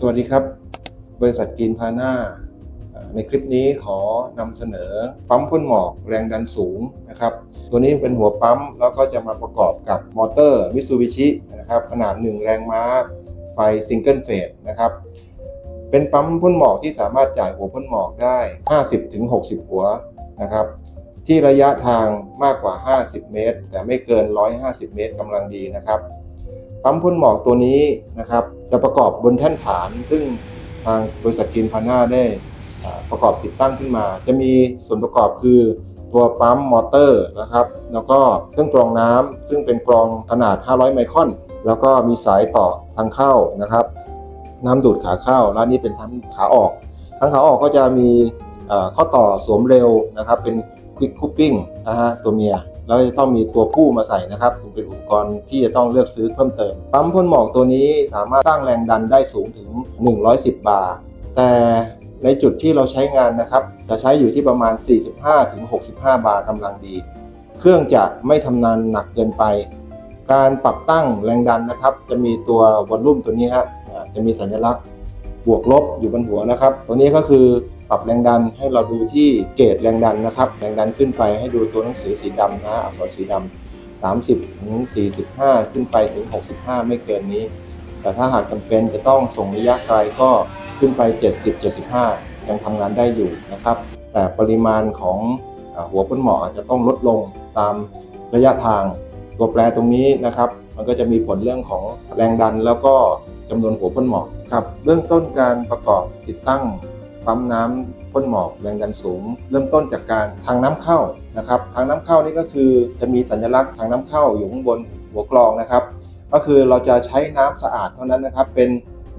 สวัสดีครับ บริษัทกินพาน่าในคลิปนี้ขอนำเสนอปั๊มพ่นหมอกแรงดันสูงนะครับ ตัวนี้เป็นหัวปั๊มแล้วก็จะมาประกอบกับมอเตอร์มิ s ูบิชินะครับขนาด 1 แรงม้าไฟซิงเกิลเฟสนะครับ เป็นปั๊มพ่นหมอกที่สามารถจ่ายหัวพ่นหมอกได้ 50-60 หัวนะครับที่ระยะทางมากกว่า 50 เมตร แต่ไม่เกิน 150 เมตรกำลังดีนะครับ ปั๊มพ่นหมอกตัวนี้นะครับจะประกอบบนแท่นฐาน ซึ่งทางบริษัทจีนพาน่าได้ประกอบติดตั้งขึ้นมา จะมีส่วนประกอบคือตัวปั๊มมอเตอร์นะครับแล้วก็เครื่องกรองน้ำซึ่งเป็นกรองขนาด 500 ไมครอน แล้วก็มีสายต่อทางเข้านะครับ น้ำดูดขาเข้าแล้วนี่เป็นทั้งขาออก ทั้งขาออกก็จะมีข้อต่อสวมเร็วนะครับ เป็น Quick Coupling นะฮะตัวเมีย แล้วจะต้องมีตัวผู้มาใส่นะครับถึงเป็นอุปกรณ์ที่จะต้องเลือกซื้อเพิ่มเติม ปั๊มพ่นหมอกตัวนี้สามารถสร้างแรงดันได้สูงถึง 110 บาร์แต่ในจุดที่เราใช้งานนะครับ จะใช้อยู่ที่ประมาณ 45-65 บาร์กำลังดี เครื่องจะไม่ทำงานหนักเกินไป การปรับตั้งแรงดันนะครับ จะมีตัววอลลุ่มตัวนี้ฮะจะมีสัญลักษณ์บวกลบอยู่บนหัวนะครับ ตัวนี้ก็คือ ปรับแรงดันให้เราดูที่เกจแรงดันนะครับ แรงดันขึ้นไปให้ดูตัวหนังสือสีดำนะอักษรสีดำ30ถึง45 ขึ้นไปถึง 65 ไม่เกินนี้ แต่ถ้าหากจำเป็นจะต้องส่งระยะไกลก็ขึ้นไป 70 75 ยังทำงานได้อยู่นะครับ แต่ปริมาณของหัวพ่นหมอกอาจจะต้องลดลงตามระยะทาง ตัวแปรตรงนี้นะครับ มันก็จะมีผลเรื่องของแรงดันแล้วก็จำนวนหัวพ่นหมอกครับเบื้องต้นการประกอบติดตั้ง ปั๊มน้ำพ่นหมอกแรงดันสูง เริ่มต้นจากการทางน้ำเข้านะครับทางน้ำเข้านี่ก็คือจะมีสัญลักษณ์ทางน้ำเข้าอยู่ข้างบนหัวกรองนะครับ ก็คือเราจะใช้น้ำสะอาดเท่านั้นนะครับ เป็น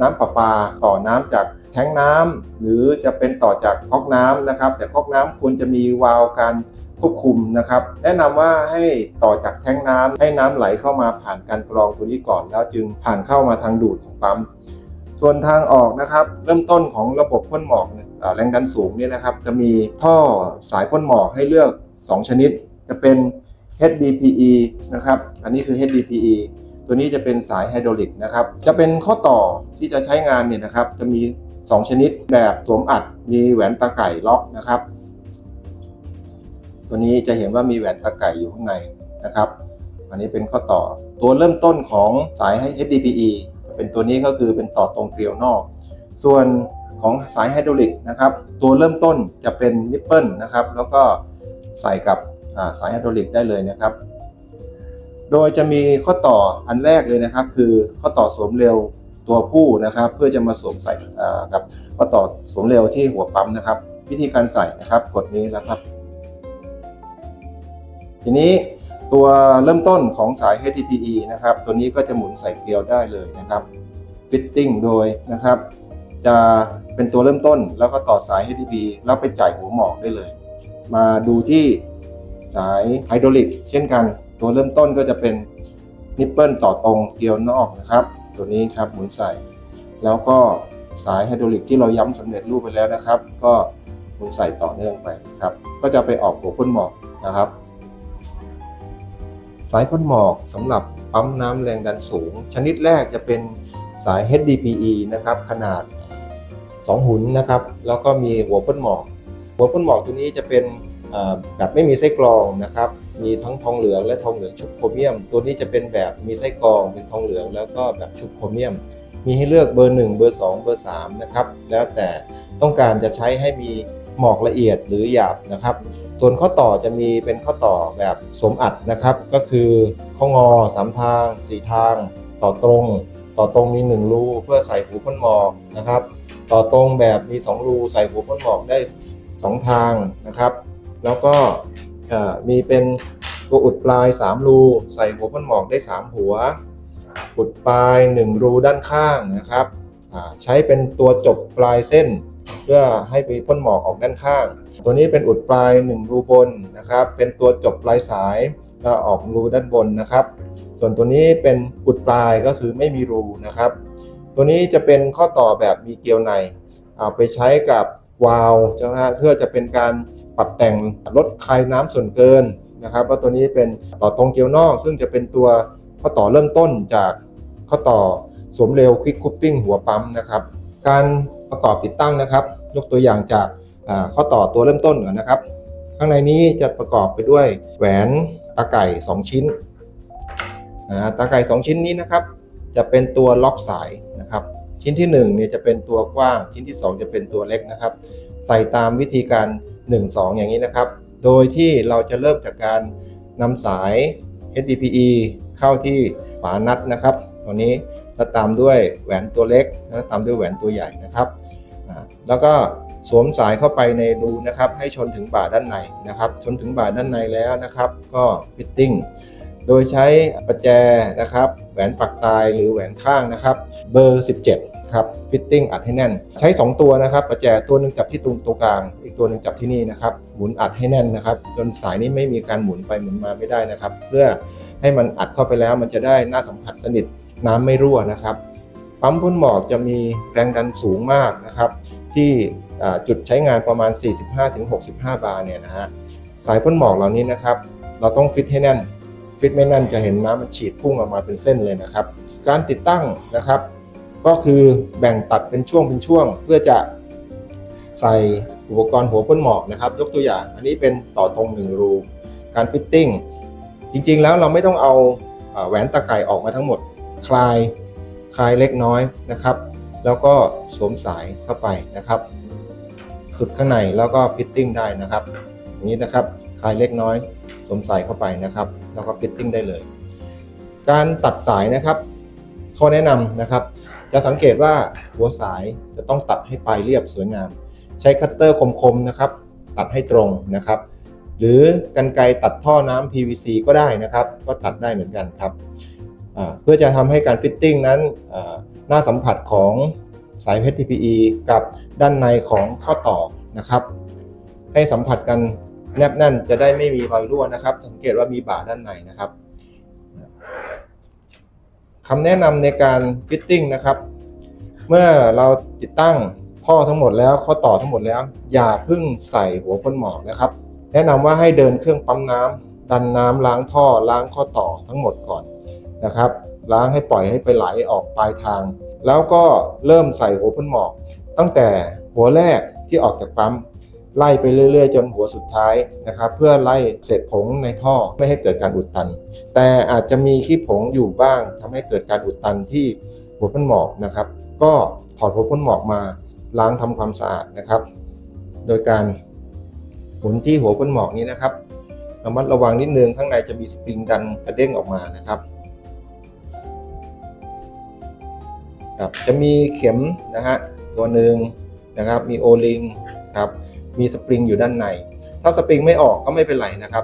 น้ำประปาต่อน้ำจากแทงน้ำหรือจะเป็นต่อจากก๊อกน้ำนะครับ แต่ก๊อกน้ำควรจะมีวาล์วการควบคุมนะครับ แนะนำว่าให้ต่อจากแทงน้ำให้น้ำไหลเข้ามาผ่านการกรองตัวนี้ก่อน แล้วจึงผ่านเข้ามาทางดูดของปั๊ม ส่วนทางออกนะครับ เริ่มต้นของระบบพ่นหมอกแรงดันสูงเนี่ยนะครับ จะมีท่อสายพ่นหมอกให้เลือก 2 ชนิด จะเป็น HDPE นะครับ อันนี้คือ HDPE ตัวนี้จะเป็นสายไฮดรอลิกนะครับ จะเป็นข้อต่อที่จะใช้งานเนี่ยนะครับ จะมี 2 ชนิดแบบสวมอัด มีแหวนตาไก่ล็อกนะครับ ตัวนี้จะเห็นว่ามีแหวนตาไก่อยู่ข้างในนะครับ อันนี้เป็นข้อต่อ ตัวเริ่มต้นของสาย HDPE เป็นตัวนี้ก็คือเป็นต่อตรงเกลียวนอก ส่วนของสายไฮดรอลิกนะครับ ตัวเริ่มต้นจะเป็นนิปเปิลนะครับ แล้วก็ใส่กับสายไฮดรอลิกได้เลยนะครับ โดยจะมีข้อต่ออันแรกเลยนะครับ คือข้อต่อสวมเร็วตัวผู้นะครับ เพื่อจะมาสวมใส่กับข้อต่อสวมเร็วที่หัวปั๊มนะครับ วิธีการใส่นะครับกดนี้นะครับ ทีนี้ ตัวเริ่มต้นของสาย HDPE นะครับ ตัวนี้ก็จะหมุนใส่เกลียวได้เลยนะครับฟิตติ้งโดยนะครับ จะเป็นตัวเริ่มต้นแล้วก็ต่อสาย HDPE แล้วไปจ่ายหัวหมอกได้เลย มาดูที่สายไฮดรอลิกเช่นกัน ตัวเริ่มต้นก็จะเป็นนิปเปิลต่อตรงเกลียวนอกนะครับ ตัวนี้ครับหมุนใส่ แล้วก็สายไฮดรอลิกที่เราย้ำสำเร็จรูปไปแล้วนะครับ ก็หมุนใส่ต่อเนื่องไปครับ ก็จะไปออกหัวพ่นหมอกนะครับ สายพ่นหมอกสำหรับปั๊มน้ำแรงดันสูง ชนิดแรกจะเป็นสาย HDPE นะครับขนาด 2 หุ่นนะครับ แล้วก็มีหัวพ่นหมอก หัวพ่นหมอกตัวนี้จะเป็นแบบไม่มีไส้กรองนะครับ มีทั้งทองเหลืองและทองเหลืองชุบโครเมียม ตัวนี้จะเป็นแบบมีไส้กรองเป็นทองเหลือง แล้วก็แบบชุบโครเมียม มีให้เลือกเบอร์ 1 เบอร์ 2 เบอร์3นะครับแล้วแต่ต้องการจะใช้ให้มีหมอกละเอียดหรือหยาบนะครับ ส่วนข้อต่อจะมีเป็นข้อต่อแบบสมอัดนะครับ ก็คือข้องอสามทางสี่ทาง ต่อตรง ต่อตรงมีหนึ่งรูเพื่อใส่หูพ่นหมอกนะครับ ต่อตรงแบบมีสองรูใส่หูพ่นหมอกได้สองทางนะครับ แล้วก็มีเป็นตัวอุดปลาย3รูใส่หัวพ่นหมอกได้3หัว อุดปลาย1รูด้านข้างนะครับใช้เป็นตัวจบปลายเส้น เพื่อให้ไปพ่นหมอกออกด้านข้าง ตัวนี้เป็นอุดปลาย 1 รูบนนะครับ เป็นตัวจบปลายสายก็ออกรูด้านบนนะครับ ส่วนตัวนี้เป็นอุดปลายก็คือไม่มีรูนะครับ ตัวนี้จะเป็นข้อต่อแบบมีเกลียวในเอาไปใช้กับวาล์วนะฮะเพื่อจะเป็นการปรับแต่งลดคายน้ำส่วนเกินนะครับว่าตัวนี้เป็นต่อตรงเกลียวนอก ซึ่งจะเป็นตัวข้อต่อเริ่มต้นจากข้อต่อสวมเร็วควิกคูปปิ้งหัวปั๊มนะครับ การประกอบติดตั้งนะครับ ยกตัวอย่างจาก ข้อต่อตัวเริ่มต้นก่อนนะครับ ข้างในนี้จะประกอบไปด้วยแหวนตาไก่ 2 ชิ้นตาไก่ 2 ชิ้นนี้นะครับ จะเป็นตัวล็อกสายนะครับ ชิ้นที่1เนี่ยจะเป็นตัวกว้าง ชิ้นที่ 2 จะเป็นตัวเล็กนะครับ ใส่ตามวิธีการ 1 2 อย่างนี้นะครับ โดยที่เราจะเริ่มจากการนำสาย HDPE เข้าที่ฝานัดนะครับตัวนี้แล้วตามด้วยแหวนตัวเล็กแล้วตามด้วยแหวนตัวใหญ่นะครับแล้วก็ สวมสายเข้าไปในรูนะครับ ให้ชนถึงบ่าด้านในนะครับ ชนถึงบ่าด้านในแล้วนะครับ ก็ฟิตติ้งโดยใช้ประแจนะครับแหวนปักตายหรือแหวนข้างนะครับ เบอร์ 17 ครับฟิตติ้งอัดให้แน่น ใช้ 2 ตัวนะครับ ประแจตัวหนึ่งจับที่ตรงตัวกลาง อีกตัวหนึ่งจับที่นี่นะครับ หมุนอัดให้แน่นนะครับ จนสายนี้ไม่มีการหมุนไปหมุนมาไม่ได้นะครับ เพื่อให้มันอัดเข้าไปแล้วมันจะได้หน้าสัมผัสสนิทน้ำไม่รั่วนะครับปั๊มพ่นหมอกจะมีแรงดันสูงมากนะครับ ที่ จุดใช้งานประมาณ 45-65 บาร์เนี่ยนะฮะสายพ่นหมอกเหล่านี้นะครับ เราต้องฟิตให้แน่น ฟิตไม่แน่นจะเห็นน้ำมันฉีดพุ่งออกมาเป็นเส้นเลยนะครับ การติดตั้งนะครับ ก็คือแบ่งตัดเป็นช่วงเป็นช่วง เพื่อจะใส่อุปกรณ์หัวพ่นหมอกนะครับ ยกตัวอย่าง อันนี้เป็นต่อตรงหนึ่งรูการฟิตติ้งจริงๆแล้วเราไม่ต้องเอาอ่าแหวนตะไก่ออกมาทั้งหมด คลายคลายเล็กน้อยนะครับ แล้วก็สวมสายเข้าไปนะครับ สุดข้างในแล้วก็ฟิตติ้งได้นะครับอย่างนี้นะครับคลายเล็กน้อยสวมสายเข้าไปนะครับ แล้วก็ฟิตติ้งได้เลย การตัดสายนะครับข้อแนะนำนะครับ จะสังเกตว่าหัวสายจะต้องตัดให้ปลายเรียบสวยงาม ใช้คัตเตอร์คมๆนะครับ ตัดให้ตรงนะครับ หรือกันไกรตัดท่อน้ำ PVC ก็ได้นะครับ ก็ตัดได้เหมือนกันครับเพื่อจะทำให้การฟิตติ้งนั้นหน้าสัมผัสของ สาย HDPE กับด้านในของข้อต่อนะครับ ให้สัมผัสกันแนบแน่นจะได้ไม่มีรอยรั่วนะครับ สังเกตว่ามีบ่าด้านในนะครับคำแนะนำในการฟิตติ้งนะครับ เมื่อเราติดตั้งท่อทั้งหมดแล้วข้อต่อทั้งหมดแล้ว อย่าเพึ่งใส่หัวพ่นหมอกนะครับ แนะนำว่าให้เดินเครื่องปั๊มน้ำดันน้ำล้างท่อล้างข้อต่อทั้งหมดก่อนนะครับ ล้างให้ปล่อยให้ไปไหลออกปลายทาง แล้วก็เริ่มใส่หัวพ่นหมอก ตั้งแต่หัวแรกที่ออกจากปั๊มไล่ไปเรื่อยๆ จนหัวสุดท้ายนะครับเพื่อไล่เศษผงในท่อไม่ให้เกิดการอุดตัน แต่อาจจะมีขี้ผงอยู่บ้างทำให้เกิดการอุดตันที่หัวพ่นหมอกนะครับ ก็ถอดหัวพ่นหมอกมาล้างทำความสะอาดนะครับ โดยการหมุนที่หัวพ่นหมอกนี้นะครับระมัดระวังนิดนึงข้างในจะมีสปริงดันกระเด้งออกมานะครับ ครับจะมีเข็มนะฮะตัวหนึ่งนะครับ มีโอลิงครับมีสปริงอยู่ด้านใน ถ้าสปริงไม่ออกก็ไม่เป็นไรนะครับ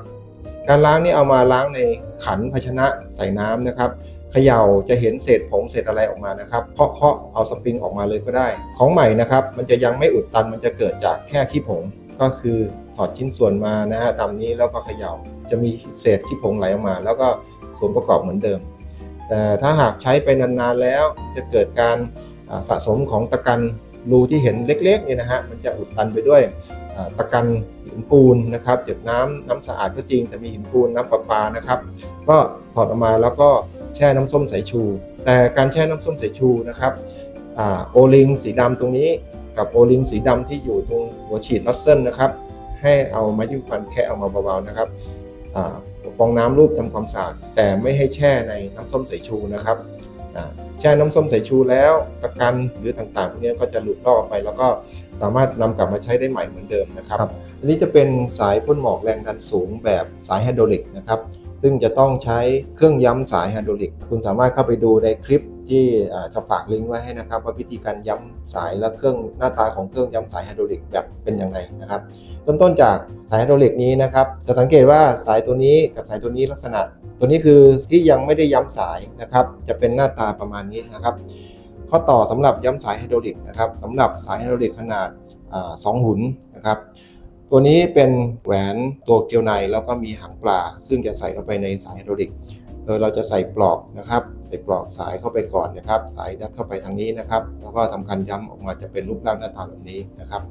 การล้างนี่เอามาล้างในขันภาชนะใส่น้ำนะครับเขย่าจะเห็นเศษผงเศษอะไรออกมานะครับเคาะเคาะเอาสปริงออกมาเลยก็ได้ ของใหม่นะครับมันจะยังไม่อุดตันมันจะเกิดจากแค่ขี้ผงก็คือถอดชิ้นส่วนมานะฮะตามนี้แล้วก็เขย่าจะมีเศษขี้ผงไหลออกมา แล้วก็ส่วมประกอบเหมือนเดิม แต่ถ้าหากใช้ไปนานๆแล้วจะเกิดการสะสมของตะกันรูที่เห็นเล็กๆเนี่ยนะฮะมันจะอุดตันไปด้วยตะกันหินปูนนะครับจากน้ำน้ำสะอาดก็จริง แต่มีหินปูนน้ำประปานะครับ ก็ถอดออกมาแล้วก็แช่น้ำส้มสายชู แต่การแช่น้ำส้มสายชูนะครับอโอลิงสีดำตรงนี้กับโอลิงสีดำที่อยู่ตรงหัวฉีดนอตเซิลนะครับให้เอาไม้จิ้มฟันแค่เอามาเบาๆนะครับ ฟองน้ำรูปทำความสะอาดแต่ไม่ให้แช่ในน้ำส้มสายชูนะครับอ่าแช่น้ำส้มสายชูแล้วตะกันหรือต่างๆพวกนี้ก็จะหลุดลอกออกไป แล้วก็สามารถนำกลับมาใช้ได้ใหม่เหมือนเดิมนะครับ อันนี้จะเป็นสายพ่นหมอกแรงดันสูงแบบสายไฮดรอลิกนะครับ ซึ่งจะต้องใช้เครื่องย้ำสายไฮดรอลิก คุณสามารถเข้าไปดูในคลิปที่อ่าจะฝากลิงก์ไว้ให้นะครับ ว่าวิธีการย้ำสายและเครื่องหน้าตาของเครื่องย้ำสายไฮดรอลิกแบบเป็นยังไงนะครับเริ่มต้นจากสายไฮดรอลิกนี้นะครับ จะสังเกตว่าสายตัวนี้กับสายตัวนี้ลักษณะ ตัวนี้คือที่ยังไม่ได้ย้ำสายนะครับ จะเป็นหน้าตาประมาณนี้นะครับข้อต่อสำหรับย้ำสายไฮดรอลิกนะครับสำหรับสายไฮดรอลิกขนาดอ่าสองหุ่นนะครับ ตัวนี้เป็นแหวนตัวเกลียวในแล้วก็มีหางปลา ซึ่งจะใส่เข้าไปในสายไฮดรอลิกโดยเราจะใส่ปลอกนะครับ ใส่ปลอกสายเข้าไปก่อนนะครับ สายยัดเข้าไปทางนี้นะครับ แล้วก็ทำการย้ำออกมาจะเป็นรูปร่างหน้าตาแบบนี้นะครับ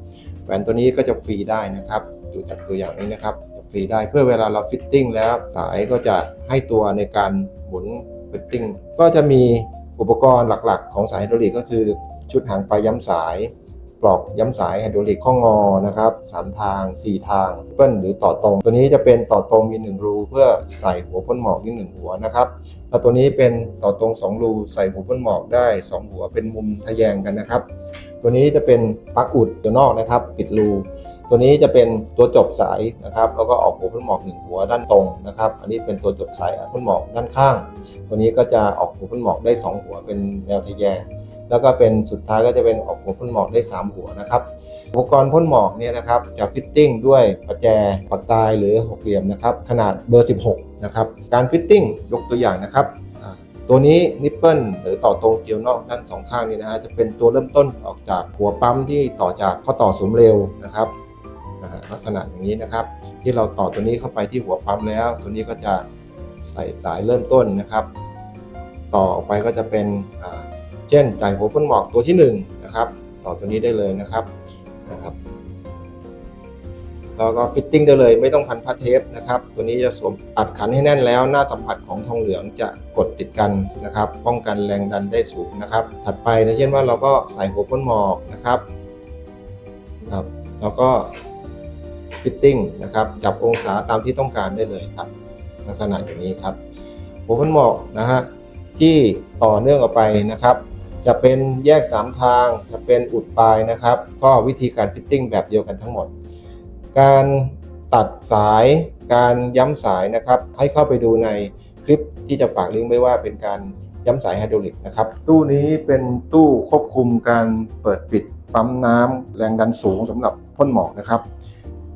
แหวนตัวนี้ก็จะฟรีได้นะครับดูจากตัวอย่างนี้นะครับจะฟรีได้เพื่อเวลาเราฟิตติ้งแล้วสายก็จะให้ตัวในการหมุนฟิตติ้งก็จะมีอุปกรณ์หลักๆ ของสายไฮดรอลิกก็คือ ชุดหางปลายย้ำสาย ปลอกย้ำสายไฮดรอลิกข้องอนะครับสามทาง 4 ทางเปิ้ลหรือต่อตรง ตัวนี้จะเป็นต่อตรงมี 1 รูเพื่อใส่หัวพ่นหมอกนี่หนึ่งหัวนะครับแล้วตัวนี้เป็นต่อตรง 2 รูใส่หัวพ่นหมอกได้ 2 หัวเป็นมุมทะแยงกันนะครับ ตัวนี้จะเป็นปลั๊กอุดตัวนอกนะครับ ปิดรูตัวนี้จะเป็นตัวจบสายนะครับ แล้วก็ออกหัวพ่นหมอกหนึ่งหัวด้านตรงนะครับ อันนี้เป็นตัวจบสายพ่นหมอกด้านข้าง ตัวนี้ก็จะออกหัวพ่นหมอกได้ 2 หัวเป็นแนวทะแยง แล้วก็เป็นสุดท้ายก็จะเป็นออกหัวพ่นหมอกได้ 3 หัวนะครับอุปกรณ์พ่นหมอกเนี่ยนะครับจะฟิตติ้งด้วยประแจปักตายหรือหกเหลี่ยมนะครับขนาดเบอร์ 16นะครับการฟิตติ้งยกตัวอย่างนะครับตัวนี้นิปเปิลหรือต่อตรงเกลียวนอกด้านสองข้างนี้นะฮะจะเป็นตัวเริ่มต้นออกจากหัวปั๊มที่ต่อจากข้อต่อสมเร็วนะครับลักษณะอย่างนี้นะครับ ที่เราต่อตัวนี้เข้าไปที่หัวปั๊มแล้ว ตัวนี้ก็จะใส่สายเริ่มต้นนะครับ ต่อออกไปก็จะเป็น เช่นจ่ายหัวพ่นหมอกตัวที่หนึ่งนะครับต่อตัวนี้ได้เลยนะครับนะครับแล้วก็ฟิตติ้งได้เลยไม่ต้องพันผ้าเทปนะครับ ตัวนี้จะสวมอัดขันให้แน่นแล้ว หน้าสัมผัสของทองเหลืองจะกดติดกันนะครับ ป้องกันแรงดันได้สูงนะครับ ถัดไปนะเช่นว่าเราก็ใส่หัวพ่นหมอกนะครับครับแล้วก็ฟิตติ้งนะครับ จับองศาตามที่ต้องการได้เลยครับ ลักษณะอย่างนี้ครับหัวพ่นหมอกนะฮะที่ต่อเนื่องออกไปนะครับ จะเป็นแยก 3 ทาง จะเป็นอุดปลายนะครับ ก็วิธีการฟิตติ้งแบบเดียวกันทั้งหมด การตัดสายการย้ำสายนะครับ ให้เข้าไปดูในคลิปที่จะฝากลิงก์ไว้ว่าเป็นการย้ำสายไฮดรอลิกนะครับ ตู้นี้เป็นตู้ควบคุมการเปิดปิดปั๊มน้ำแรงดันสูงสำหรับพ่นหมอกนะครับ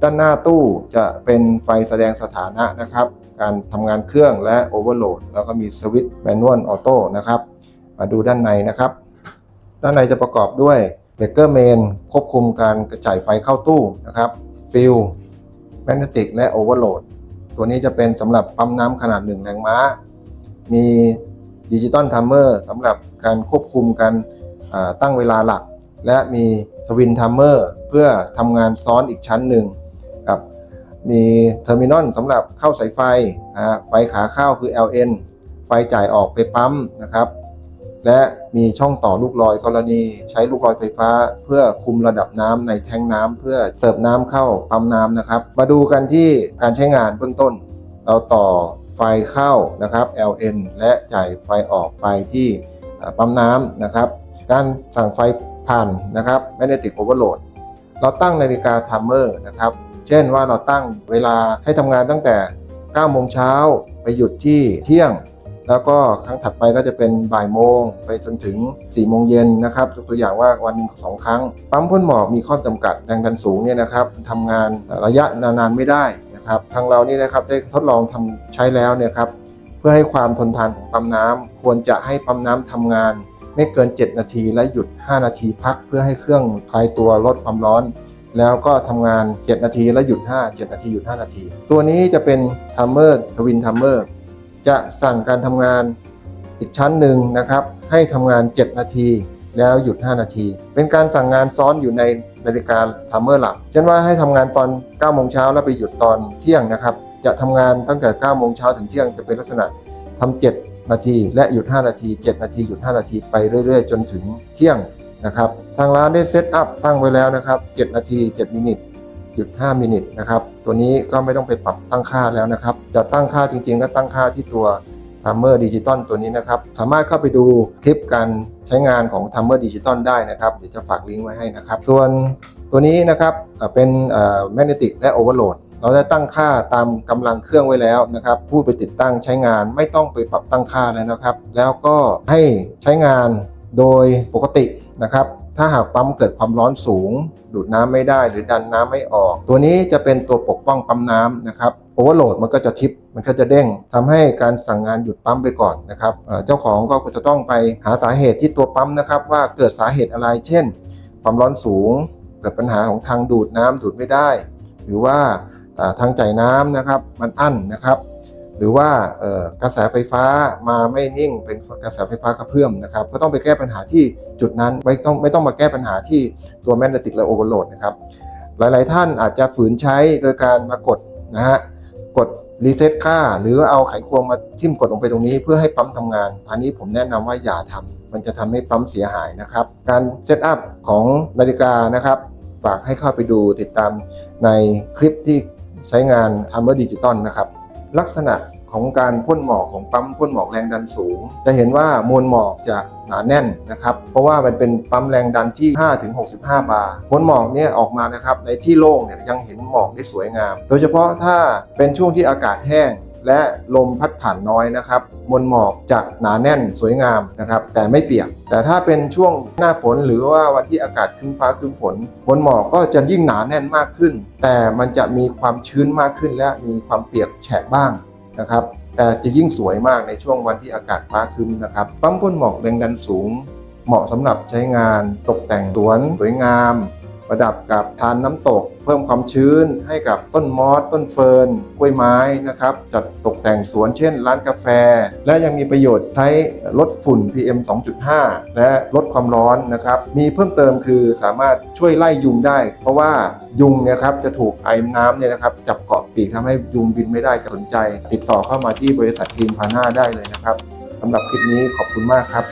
ด้านหน้าตู้จะเป็นไฟแสดงสถานะนะครับ การทำงานเครื่องและโอเวอร์โหลดแล้วก็มีสวิตช์แมนนวลออโต้นะครับ มาดูด้านในนะครับ ด้านในจะประกอบด้วยเบเกอร์เมนควบคุมการกระจายไฟเข้าตู้นะครับฟิลแมกเนติกและโอเวอร์โหลดตัวนี้จะเป็นสำหรับปั๊มน้ำขนาด 1 แรงม้า มีดิจิตอลทัมเมอร์สำหรับการควบคุมการตั้งเวลาหลัก และมีทวินทัมเมอร์เพื่อทำงานซ้อนอีกชั้นหนึ่งกับมีเทอร์มินอลสำหรับเข้าสายไฟนะไฟขาเข้าคือ LN ไฟจ่ายออกไปปั๊มนะครับ และมีช่องต่อลูกลอยกรณีใช้ลูกลอยไฟฟ้า เพื่อคุมระดับน้ำในแทงน้ำเพื่อเสิร์ฟน้ำเข้าปั๊มน้ำนะครับ มาดูกันที่การใช้งานเบื้องต้น เราต่อไฟเข้านะครับ LN และจ่ายไฟออกไปที่ปั๊มน้ำนะครับ การสั่งไฟผ่านนะครับ Magnetic Overload เราตั้งนาฬิกาไทม์เมอร์นะครับ เช่นว่าเราตั้งเวลาให้ทำงานตั้งแต่9โมงเช้าไปหยุดที่เที่ยง แล้วก็ครั้งถัดไปก็จะเป็นบ่ายโมงไปจนถึง4โมงเย็นนะครับตัวอย่างว่าวันหนึ่งสองครั้ง ปั๊มพ่นหมอกมีข้อจำกัดแรงดันสูงเนี่ยนะครับทำงานระยะนานๆไม่ได้นะครับทางเรานี่นะครับได้ทดลองทำใช้แล้วเนี่ยครับเพื่อให้ความทนทานของปั๊มน้ำควรจะให้ปั๊มน้ำทำงาน ไม่เกิน 7 นาทีและหยุด 5 นาทีพัก เพื่อให้เครื่องคลายตัวลดความร้อนแล้วก็ทำงาน 7 นาทีแล้วหยุด 5 7 นาทีหยุด 5 นาที ตัวนี้จะเป็นทัมเมอร์ทวินทัมเมอร์ จะสั่งการทำงานอีกชั้นหนึ่งนะครับ ให้ทำงาน 7 นาที แล้วหยุด 5 นาที เป็นการสั่งงานซ้อนอยู่ในนาฬิกาทัมเมอร์หลัก เช่นว่าให้ทำงานตอน9โมงเช้าแล้วไปหยุดตอนเที่ยงนะครับ จะทำงานตั้งแต่9โมงเช้าถึงเที่ยงจะเป็นลักษณะทำ7นาที และหยุด 5 นาที 7 นาทีหยุด 5 นาทีไปเรื่อย ๆ จนถึงเที่ยงนะครับ ทางร้านได้เซตอัพตั้งไว้แล้วนะครับ 7 นาที 7 มินิท หยุด5มินิทนะครับ ตัวนี้ก็ไม่ต้องไปปรับตั้งค่าแล้วนะครับ จะตั้งค่าจริงๆ ก็ตั้งค่าที่ตัวทัมเมอร์ดิจิตอลตัวนี้นะครับ สามารถเข้าไปดูคลิปการใช้งานของทัมเมอร์ดิจิตอลได้นะครับ เดี๋ยวจะฝากลิงก์ไว้ให้นะครับ ส่วนตัวนี้นะครับเป็นแมกเนติกและโอเวอร์โหลดเราได้ตั้งค่าตามกำลังเครื่องไว้แล้วนะครับผู้ไปติดตั้งใช้งานไม่ต้องไปปรับตั้งค่าแล้วนะครับ แล้วก็ให้ใช้งานโดยปกตินะครับ ถ้าหากปั๊มเกิดความร้อนสูง ดูดน้ำไม่ได้หรือดันน้ำไม่ออก ตัวนี้จะเป็นตัวปกป้องปั๊มน้ำนะครับโอเวอร์โหลดมันก็จะทิปมันก็จะเด้งทำให้การสั่งงานหยุดปั๊มไปก่อนนะครับเจ้าของก็ควรจะต้องไปหาสาเหตุที่ตัวปั๊มนะครับ ว่าเกิดสาเหตุอะไร เช่น ความร้อนสูง เกิดปัญหาของทางดูดน้ำดูดไม่ได้ หรือว่าทางจ่ายน้ำนะครับ มันอั้นนะครับ หรือว่ากระแสไฟฟ้ามาไม่นิ่งเป็นกระแสไฟฟ้ากระเพื่อมนะครับก็ต้องไปแก้ปัญหาที่จุดนั้นไม่ต้องไม่ต้องมาแก้ปัญหาที่ตัวแมกเนติกและโอเวอร์โหลดนะครับหลาย ๆ ท่านอาจจะฝืนใช้โดยการมากดนะฮะกดรีเซ็ตค่า หรือเอาไขควงมาทิ่มกดลงไปตรงนี้เพื่อให้ปั๊มทำงาน อันนี้ผมแนะนำว่าอย่าทำมันจะทำให้ปั๊มเสียหายนะครับ การเซตอัพของนาฬิกานะครับฝากให้เข้าไปดูติดตามในคลิปที่ใช้งาน Timer Digital นะครับ ลักษณะของการพ่นหมอกของปั๊มพ่นหมอกแรงดันสูง จะเห็นว่ามวลหมอกจะหนาแน่นนะครับ เพราะว่ามันเป็นปั๊มแรงดันที่ 5-65 บาร์มวลหมอกเนี่ยออกมานะครับในที่โล่งเนี่ยยังเห็นหมอกได้สวยงาม โดยเฉพาะถ้าเป็นช่วงที่อากาศแห้ง และลมพัดผ่านน้อยนะครับมวลหมอกจะหนาแน่นสวยงามนะครับ แต่ไม่เปียก แต่ถ้าเป็นช่วงหน้าฝนหรือว่าวันที่อากาศครึ้มฟ้าครึ้มฝนมวลหมอกก็จะยิ่งหนาแน่นมากขึ้น แต่มันจะมีความชื้นมากขึ้น และมีความเปียกแฉะบ้างนะครับ แต่จะยิ่งสวยมากในช่วงวันที่อากาศฟ้าครึ้มนะครับ ปั๊มพ่นหมอกแรงดันสูง เหมาะสำหรับใช้งานตกแต่งสวนสวยงาม ประดับกับทานน้ำตก เพิ่มความชื้นให้กับต้นมอสต้นเฟิร์นกล้วยไม้นะครับ จัดตกแต่งสวนเช่น ร้านกาแฟ และยังมีประโยชน์ใช้ลดฝุ่น PM 2.5 และลดความร้อนนะครับ มีเพิ่มเติมคือสามารถช่วยไล่ยุงได้ เพราะว่ายุงเนี่ยครับจะถูกไอ้น้ำเนี่ยนะครับจับเกาะปีกทำให้ยุงบินไม่ได้สนใจ ติดต่อเข้ามาที่บริษัททีมพาน่าได้เลยนะครับสำหรับคลิปนี้ขอบคุณมากครับ